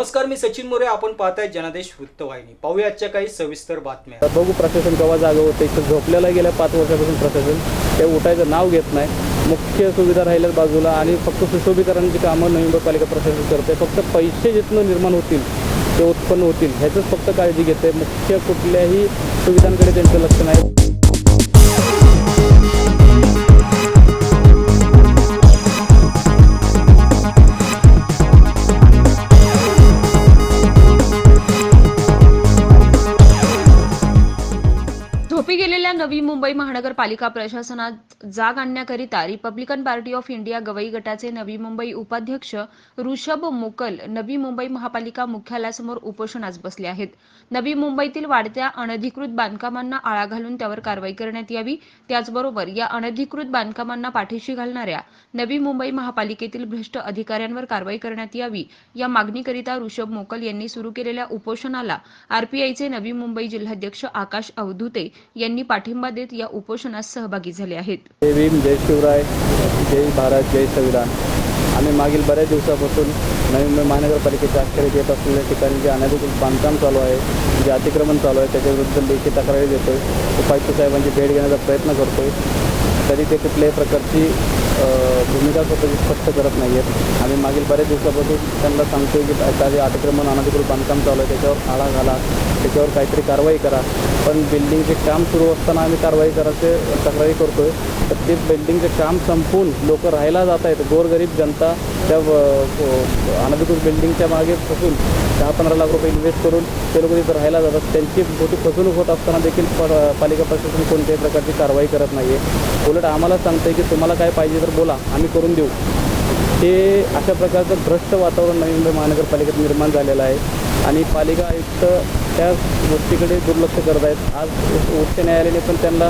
नमस्कार मी सचिन मोरे. आपण पाहताय जनादेश वृत्तवाहिनी. पाहूया आजच्या काही सविस्तर बातम्या. बघू प्रशासन केव्हा जागा होतं. इथं झोपलेला गेल्या पाच वर्षापासून प्रशासन. ते उठायचं नाव घेत नाही. मुख्य सुविधा राहिल्याच बाजूला आणि फक्त सुशोभीकरणाची कामं नवी पालिका प्रशासन करते. फक्त पैसे जिथनं निर्माण होतील ते उत्पन्न होतील ह्याचंच फक्त काळजी घेते. मुख्य कुठल्याही सुविधांकडे त्यांचं लक्ष नाही. नवी मुंबई महानगरपालिका प्रशासनात जाग आणण्याकरिता Republican Party of India Gavai गटाचे नवी मुंबई उपाध्यक्ष ऋषभ मोकल नवी मुंबई महापालिका मुख्यालयासमोर उपोषणास बसले आहेत. नवी मुंबईतील वाढत्या अनधिकृत बांधकामांना आळा घालून त्यावर कारवाई करण्यात यावी. त्याचबरोबर या अनधिकृत बांधकामांना पाठीशी घालणाऱ्या नवी मुंबई महापालिकेतील भ्रष्ट अधिकाऱ्यांवर कारवाई करण्यात यावी. या मागणीकरिता ऋषभ मोकल यांनी सुरू केलेल्या उपोषणाला आरपीआयचे नवी मुंबई जिल्हाध्यक्ष आकाश अवधुते यांनी पाठिंबा देत या उपोषणात सहभागी झाले आहेत. जय भीम जय शिवराय जय भारत जय संविधान. आम्ही मागील बऱ्याच दिवसापासून नवी मुंबई महानगरपालिकेच्या अखेरीत येत असलेल्या ठिकाणी जे अनधिकृत बांधकाम चालू आहे जे अतिक्रमण चालू आहे त्याच्याविरुद्ध लेखी तक्रारी देतोय. उपायुक्त साहेबांची भेट घेण्याचा प्रयत्न करतो आहे तरी ते कुठल्याही प्रकारची भूमिका स्वतःची स्पष्ट करत नाही आहेत आम्ही मागील बऱ्याच दिवसापासून त्यांना सांगतो की एखादे अतिक्रमण अनधिकृत बांधकाम चालू आहे त्याच्यावर आळा घाला त्याच्यावर काहीतरी कारवाई करा. पण बिल्डिंगचे काम सुरू असताना आम्ही कारवाई करायचे तक्रारी करतो आहे तर ते बिल्डिंगचे काम संपून लोक राहायला जात आहेत गोरगरीब जनता त्या अनधिकृत बिल्डिंगच्या मागे फसून दहा पंधरा लाख रुपये इन्व्हेस्ट करून ते लोक तिथं राहायला जातात. त्यांची मोठी फसवणूक होत असताना देखील प- पालिका प्रशासन कोणत्याही प्रकारची कारवाई करत नाही आहे उलट आम्हाला सांगतंय की तुम्हाला काय पाहिजे तर बोला आम्ही करून देऊ. ते अशा प्रकारचं भ्रष्ट वातावरण नवी मुंबई महानगरपालिकेत निर्माण झालेलं आहे. आणि पालिका आयुक्त त्या गोष्टीकडे दुर्लक्ष करत आहेत. आज उच्च न्यायालयाने पण त्यांना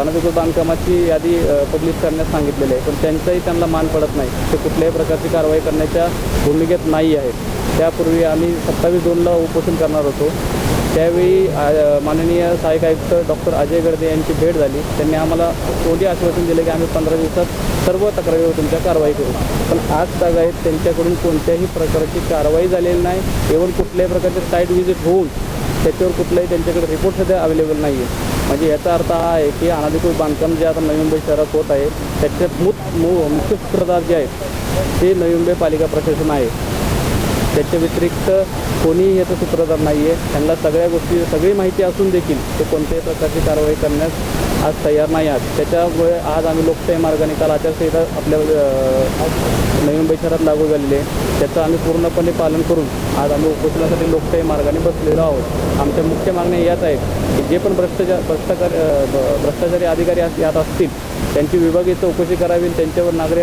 अनधिकृत बांधकामाची यादी पब्लिश करण्यास सांगितलेली आहे. पण त्यांचाही त्यांना मान पडत नाही. ते कुठल्याही प्रकारची कारवाई करण्याच्या भूमिकेत नाही आहेत. त्यापूर्वी आम्ही सत्तावीस दोनला उपोषण करणार होतो. त्यावेळी माननीय सहाय्यक आयुक्त डॉक्टर अजय गर्दे यांची भेट झाली. त्यांनी आम्हाला तोंडी आश्वासन दिले की आम्ही पंधरा दिवसात सर्व तक्रारीवर तुमच्या कारवाई करू. पण आज ताग आहेत त्यांच्याकडून कोणत्याही प्रकारची कारवाई झालेली नाही. एवढं कुठल्याही प्रकारचे साईट व्हिजिट होऊन त्याच्यावर कुठलाही त्यांच्याकडे रिपोर्ट सध्या अवेलेबल नाही आहे म्हणजे याचा अर्थ हा आहे की अनाधिकृत बांधकाम जे आता नवी मुंबई शहरात होत आहे त्याच्यात मुख्य सूत्रधार जे आहेत ते नवी मुंबई पालिका प्रशासन आहे. त्याच्या व्यतिरिक्त कोणीही याचा सूत्रधार नाही आहे त्यांना सगळ्या गोष्टी सगळी माहिती असून देखील ते कोणत्याही प्रकारची कारवाई करण्यास आज तयार नाही आहात. त्याच्यामुळे आज आम्ही लोकशाही मार्गाने काल आचारसंहिता आपल्या नवीन नवी मुंबई शहरात लागू झालेली आहे. त्याचं आम्ही पूर्णपणे पालन करून आज आम्ही उपोषणासाठी लोकशाही मार्गाने बसलेलो आहोत. आमच्या मुख्य मागण्या याच आहेत की जे पण भ्रष्टाचार भ्रष्टाचार भ्रष्टाचारी अधिकारी यात असतील त्यांची विभागीय चौकशी करावी त्यांच्यावर नागरी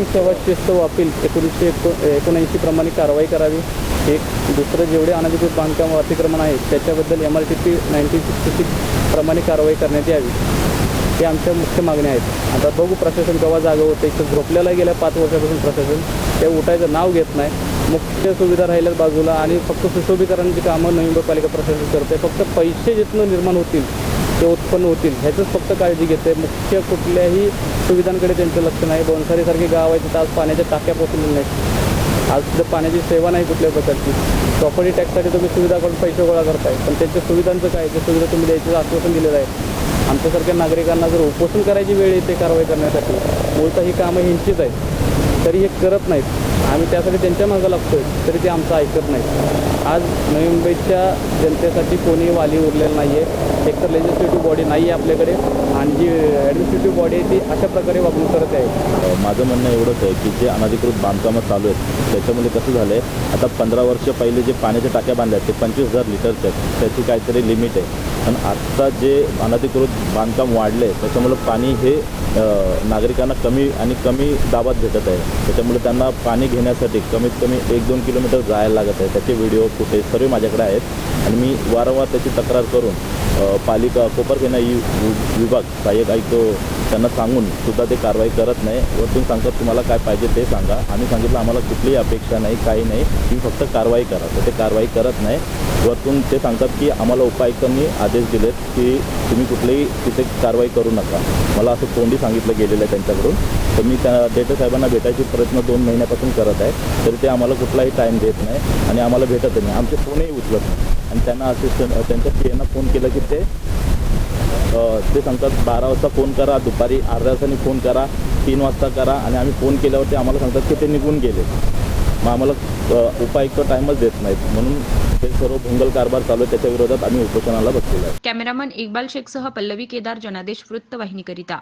हक्क सेवा शिस्त व अपील एकोणीसशे एको एकोणऐंशी प्रमाणे कारवाई करावी. एक दुसरं जेवढे अनधिकृत बांधकाम व अतिक्रमण आहे त्याच्याबद्दल M R T P nineteen sixty six प्रमाणे कारवाई करण्यात यावी. हे आमच्या मुख्य मागण्या आहेत. आता बघू प्रशासन केव्हा जागा होतं. इथं झोपलेला गेल्या पाच वर्षापासून प्रशासन ते उठायचं नाव घेत नाही. मुख्य सुविधा राहिल्याच बाजूला आणि फक्त सुशोभीकरणाची कामं नवी मुंबई पालिका प्रशासन करते. फक्त पैसे जिथनं निर्माण होतील ते उत्पन्न होतील. ह्याचंच फक्त काळजी घेते. मुख्य कुठल्याही सुविधांकडे त्यांचं लक्ष नाही. बोनसारीसारखे गाव आहे तिथं आज पाण्याच्या टाक्या पोचलेल्या नाहीत. आज तिथं पाण्याची सेवा नाही कुठल्या प्रकारची. प्रॉपर्टी टॅक्ससाठी तुम्ही सुविधा करून पैसे गोळा करताय. पण त्यांच्या सुविधांचं काय? ते सुविधा तुम्ही द्यायचं आश्वासन दिलेलं आहे. आमच्यासारख्या नागरिकांना जर उपोषण करायची वेळ येते कारवाई करण्यासाठी मूळतः ही कामं ह्यांचीच आहेत. तरी हे करत नाहीत. आम्ही त्यासाठी त्यांच्या मागं लागतोय तरी ते आमचं ऐकत नाही आज नवी मुंबईच्या जनतेसाठी कोणी वाली उरलेलं नाही आहे एकतर लेजिस्लेटिव्ह बॉडी नाही आहे आपल्याकडे. आणि जी ॲडमिनिस्ट्रेटिव्ह बॉडी आहे ती अशा प्रकारे वागणूक करत आहे. माझं म्हणणं एवढंच आहे की जे अनधिकृत बांधकामं चालू आहेत त्याच्यामध्ये कसं झालं आहे आता पंधरा वर्ष पहिले जे पाण्याच्या टाक्या बांधल्या आहेत ते पंचवीस हजार लिटरचे आहेत त्याची काहीतरी लिमिट आहे. पण आत्ता जे अनधिकृत बांधकाम वाढले आहे त्याच्यामुळं पाणी हे नागरिकांना कमी आणि कमी दाबात भेटत आहे. त्याच्यामुळे त्यांना पाणी घेण्यासाठी कमीत कमी एक दोन किलोमीटर जायला लागत आहे. त्याचे व्हिडिओ फुटेज सर्व माझ्याकडे आहेत आणि मी वारंवार त्याची तक्रार करून पालिका कोपरखेना विभाग सहाय्यक आयुक्त त्यांना सांगून सुद्धा ते कारवाई करत नाही. वरतून सांगतात तुम्हाला काय पाहिजे ते सांगा. आम्ही सांगितलं आम्हाला कुठलीही अपेक्षा नाही काही नाही. तुम्ही फक्त कारवाई करा. तर ते कारवाई करत नाही. वरतून ते सांगतात की आम्हाला उपायुक्तांनी आदेश दिलेत की तुम्ही कुठलीही तिथे कारवाई करू नका. मला असं तोंडी सांगितलं गेलेलं आहे त्यांच्याकडून. तर मी त्या डेटा साहेबांना भेटायचे प्रयत्न दोन महिन्यापासून करत आहे. तरी ते आम्हाला कुठलाही टाईम देत नाही आणि आम्हाला भेटत नाही. आमचे फोनही उचलत नाही. आणि त्यांना असिस्टंट त्यांच्या पी फोन केलं की ते ते सांगतात बारा वाजता फोन करा दुपारी अर्ध्या तासाने फोन करा तीन वाजता करा आणि आम्ही फोन केल्यावरती आम्हाला सांगतात की ते निघून गेले. मग आम्हाला उपाय उपायुक्त टाईमच देत नाहीत. म्हणून हे सर्व भोंगल कारभार चालू आहे त्याच्या विरोधात आम्ही उपोषणाला बसलेलो आहे. कॅमेरामन इक्बाल शेखसह पल्लवी केदार जनादेश वृत्तवाहिनीकरिता